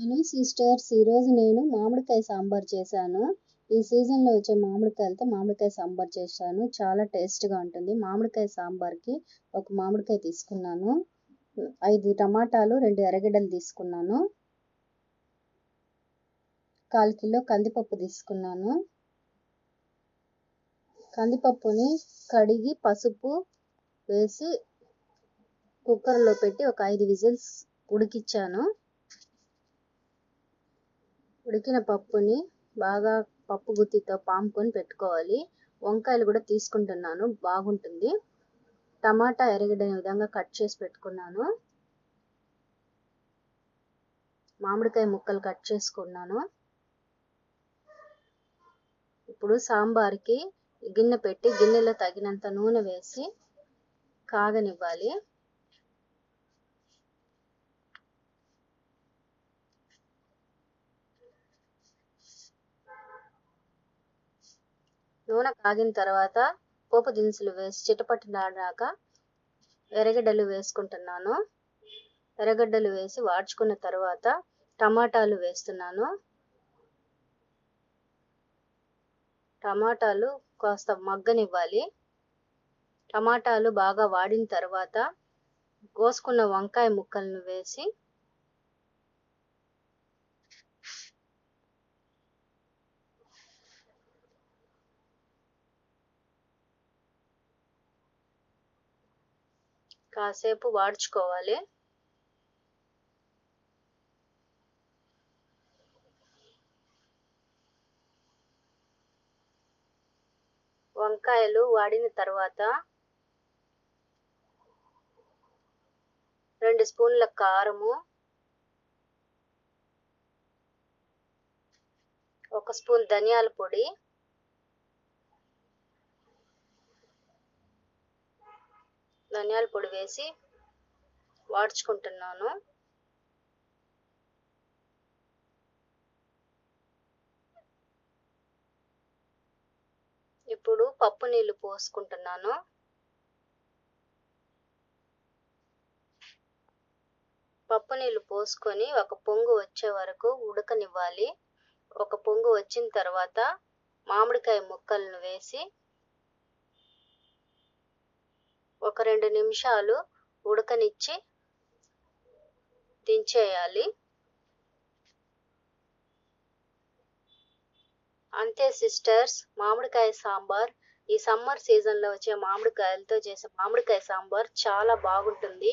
Hello sisters ఈరోజు నేను మామిడికాయ సాంబార్ చేశాను. ఈ సీజన్లో వచ్చే మామిడికాయలతో మామిడికాయ సాంబార్ చేశాను. చాలా టేస్ట్గా ఉంటుంది. మామిడికాయ సాంబార్కి ఒక మామిడికాయ తీసుకున్నాను. ఐదు టమాటాలు రెండు ఎర్రగడ్డలు తీసుకున్నాను. కాల్ కిలో కందిపప్పు తీసుకున్నాను. కందిపప్పుని కడిగి పసుపు వేసి కుక్కర్లో పెట్టి ఒక ఐదు విజిల్స్ ఉడికిచ్చాను. ఉడికిన పప్పుని బాగా పప్పు గుత్తితో పాముకొని పెట్టుకోవాలి. వంకాయలు కూడా తీసుకుంటున్నాను. బాగుంటుంది. టమాటా ఎరగడని విధంగా కట్ చేసి పెట్టుకున్నాను. మామిడికాయ ముక్కలు కట్ చేసుకున్నాను. ఇప్పుడు సాంబార్కి గిన్నె పెట్టి గిన్నెలో తగినంత నూనె వేసి కాగనివ్వాలి. నూనె కాగిన తర్వాత పోపు దినుసులు వేసి చిటపట్లాడాక ఎర్రగడ్డలు వేసుకుంటున్నాను. ఎర్రగడ్డలు వేసి వాడ్చుకున్న తర్వాత టమాటాలు వేస్తున్నాను. టమాటాలు కాస్త మగ్గనివ్వాలి. టమాటాలు బాగా వాడిన తర్వాత కోసుకున్న వంకాయ ముక్కలను వేసి కాసేపు వాడ్చుకోవాలి. వంకాయలు వాడిన తర్వాత రెండు స్పూన్ల కారము ఒక స్పూన్ ధనియాల పొడి ధనియాల పొడి వేసి వాడ్చుకుంటున్నాను. ఇప్పుడు పప్పు నీళ్ళు పోసుకుంటున్నాను. పప్పు నీళ్ళు పోసుకొని ఒక పొంగు వచ్చే వరకు ఉడకనివ్వాలి. ఒక పొంగు వచ్చిన తర్వాత మామిడికాయ ముక్కలను వేసి ఒక రెండు నిమిషాలు ఉడకనిచ్చి దించేయాలి. అంతే సిస్టర్స్ మామిడికాయ సాంబార్. ఈ సమ్మర్ సీజన్లో వచ్చే మామిడికాయలతో చేసే మామిడికాయ సాంబార్ చాలా బాగుంటుంది.